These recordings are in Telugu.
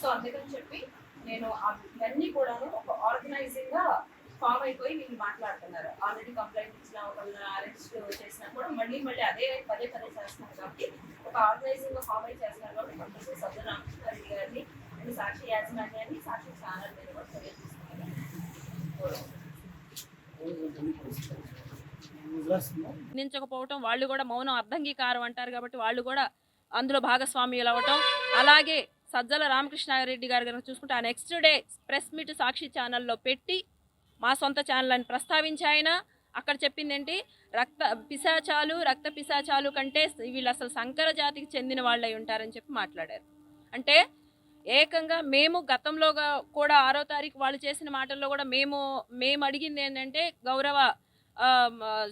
సో అందుకని చెప్పి నేను ఇవన్నీ కూడాను ఒక ఆర్గనైజింగ్గా ఫామ్ అయిపోయి వీళ్ళు మాట్లాడుతున్నారు. ఆల్రెడీ కంప్లైంట్ ఇచ్చిన ఒకళ్ళని అరెస్ట్ చేసినా కూడా మళ్ళీ మళ్ళీ అదే పదే పదే చేస్తున్నారు కాబట్టి ఒక ఆర్గనైజింగ్గా ఫామ్ అయి చేస్తున్నారు కాబట్టి కంపల్సరీ సజ్జన రామకృష్ణారెడ్డి గారిని అండ్ సాక్షి యాజమాన్యాన్ని సాక్షి ఛానల్ మీద కూడా చర్యలు తీసుకున్నారు నించకపోవటం వాళ్ళు కూడా మౌనం అర్ధంగీకారం అంటారు కాబట్టి వాళ్ళు కూడా అందులో భాగస్వామ్యులు అవ్వటం అలాగే సజ్జల రామకృష్ణారెడ్డి గారు కనుక చూసుకుంటే ఆ next day press meet Sakshi ఛానల్లో పెట్టి మా సొంత ఛానల్ అని ప్రస్తావించి ఆయన. అక్కడ చెప్పింది ఏంటి? రక్త పిశాచాలు రక్త పిశాచాలు కంటే వీళ్ళు అసలు సంకర జాతికి చెందిన వాళ్ళై ఉంటారని చెప్పి మాట్లాడారు. అంటే ఏకంగా మేము గతంలో కూడా ఆరో తారీఖు వాళ్ళు చేసిన మాటల్లో కూడా మేము మేము అడిగింది ఏంటంటే గౌరవ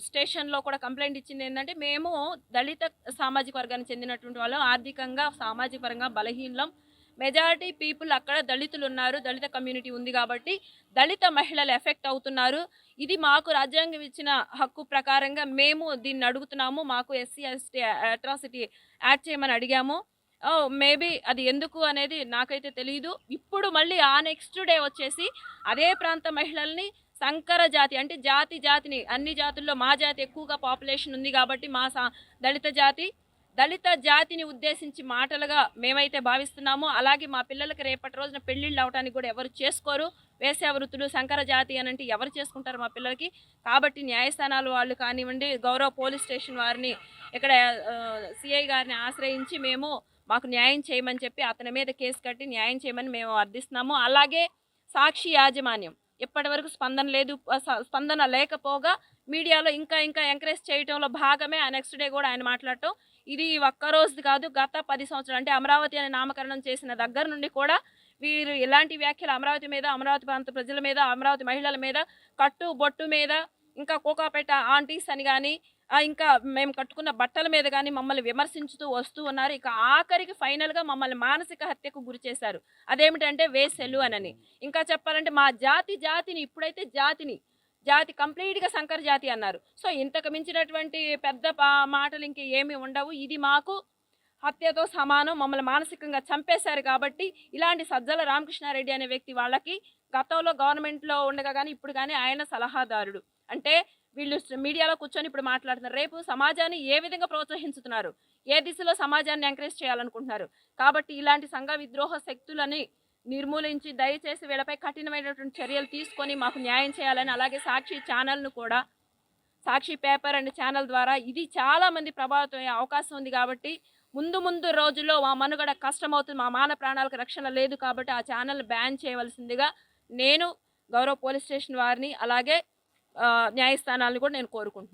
స్టేషన్లో కూడా కంప్లైంట్ ఇచ్చింది ఏంటంటే మేము దళిత సామాజిక వర్గానికి చెందినటువంటి వాళ్ళం ఆర్థికంగా సామాజిక పరంగా బలహీనం మెజారిటీ పీపుల్ అక్కడ దళితులు ఉన్నారు దళిత కమ్యూనిటీ ఉంది కాబట్టి దళిత మహిళలు ఎఫెక్ట్ అవుతున్నారు. ఇది మాకు రాజ్యాంగం ఇచ్చిన హక్కు ప్రకారంగా మేము దీన్ని అడుగుతున్నాము మాకు ఎస్సీ ఎస్టీ అట్రాసిటీ యాడ్ చేయమని అడిగాము. మేబీ అది ఎందుకు అనేది నాకైతే తెలియదు ఇప్పుడు మళ్ళీ ఆ నెక్స్ట్ డే వచ్చేసి అదే ప్రాంత మహిళల్ని సంకర జాతి అంటే జాతి జాతిని అన్ని జాతుల్లో మా జాతి ఎక్కువగా పాపులేషన్ ఉంది కాబట్టి మా సా- దళిత జాతి. దళిత జాతిని ఉద్దేశించి మాటలుగా మేమైతే భావిస్తున్నామో. అలాగే మా పిల్లలకి రేపటి రోజున పెళ్ళిళ్ళు అవడానికి కూడా ఎవరు చేసుకోరు. వేశ్య వృత్తులు సంకర జాతి అని అంటే ఎవరు చేసుకుంటారు మా పిల్లలకి? కాబట్టి న్యాయస్థానాలు వాళ్ళు కానివ్వండి గౌరవ పోలీస్ స్టేషన్ వారిని ఇక్కడ సిఐ గారిని ఆశ్రయించి మేము మాకు న్యాయం చేయమని చెప్పి అతని మీద కేసు కట్టి న్యాయం చేయమని మేము అర్థిస్తున్నాము. అలాగే సాక్షి యాజమాన్యం. ఇప్పటి వరకు స్పందన లేదు స్పందన లేకపోగా మీడియాలో ఇంకా ఇంకా ఎంకరేజ్ చేయడంలో భాగమే ఆ నెక్స్ట్ డే కూడా ఆయన మాట్లాడటం. ఇది ఒక్క కాదు గత పది సంవత్సరాలు అంటే అమరావతి అనే నామకరణం చేసిన దగ్గర నుండి కూడా వీరు ఇలాంటి వ్యాఖ్యలు అమరావతి మీద అమరావతి ప్రాంత ప్రజల మీద అమరావతి మహిళల మీద కట్టు బొట్టు మీద ఇంకా కోకాపేట ఆంటీస్ అని కానీ ఇంకా మేము కట్టుకున్న బట్టల మీద కానీ మమ్మల్ని విమర్శించుతూ వస్తూ ఉన్నారు. ఇక ఆఖరికి ఫైనల్గా మమ్మల్ని మానసిక హత్యకు గురి చేశారు. అదేమిటంటే వేసెలు అనని. ఇంకా చెప్పాలంటే మా జాతి జాతిని ఇప్పుడైతే జాతిని జాతి కంప్లీట్గా సంకర జాతి అన్నారు. సో ఇంతకు మించినటువంటి పెద్ద పా- మాటలు ఇంక ఏమీ ఉండవు. ఇది మాకు హత్యతో సమానం మమ్మల్ని మానసికంగా చంపేశారు కాబట్టి ఇలాంటి సజ్జల రామకృష్ణారెడ్డి అనే వ్యక్తి వాళ్ళకి గతంలో గవర్నమెంట్లో ఉండగా కానీ ఇప్పుడు కానీ ఆయన సలహాదారుడు. అంటే వీళ్ళు మీడియాలో కూర్చొని ఇప్పుడు మాట్లాడుతున్నారు. రేపు సమాజాన్ని ఏ విధంగా ప్రోత్సహించుతున్నారు? ఏ దిశలో సమాజాన్ని ఎంకరేజ్ చేయాలనుకుంటున్నారు? కాబట్టి ఇలాంటి సంఘ విద్రోహ శక్తులని నిర్మూలించి దయచేసి వీళ్ళపై కఠినమైనటువంటి చర్యలు తీసుకొని మాకు న్యాయం చేయాలని అలాగే సాక్షి ఛానల్ను కూడా సాక్షి పేపర్ అండ్ ఛానల్ ద్వారా ఇది చాలామంది ప్రభావితం అయ్యే అవకాశం ఉంది కాబట్టి ముందు ముందు రోజుల్లో మా మనుగడ కష్టమవుతుంది మా మాన ప్రాణాలకు రక్షణ లేదు కాబట్టి ఆ ఛానల్ బ్యాన్ చేయవలసిందిగా నేను గౌరవ పోలీస్ స్టేషన్ వారిని అలాగే న్యాయస్థానాలను కూడా నేను కోరుకుంటున్నాను.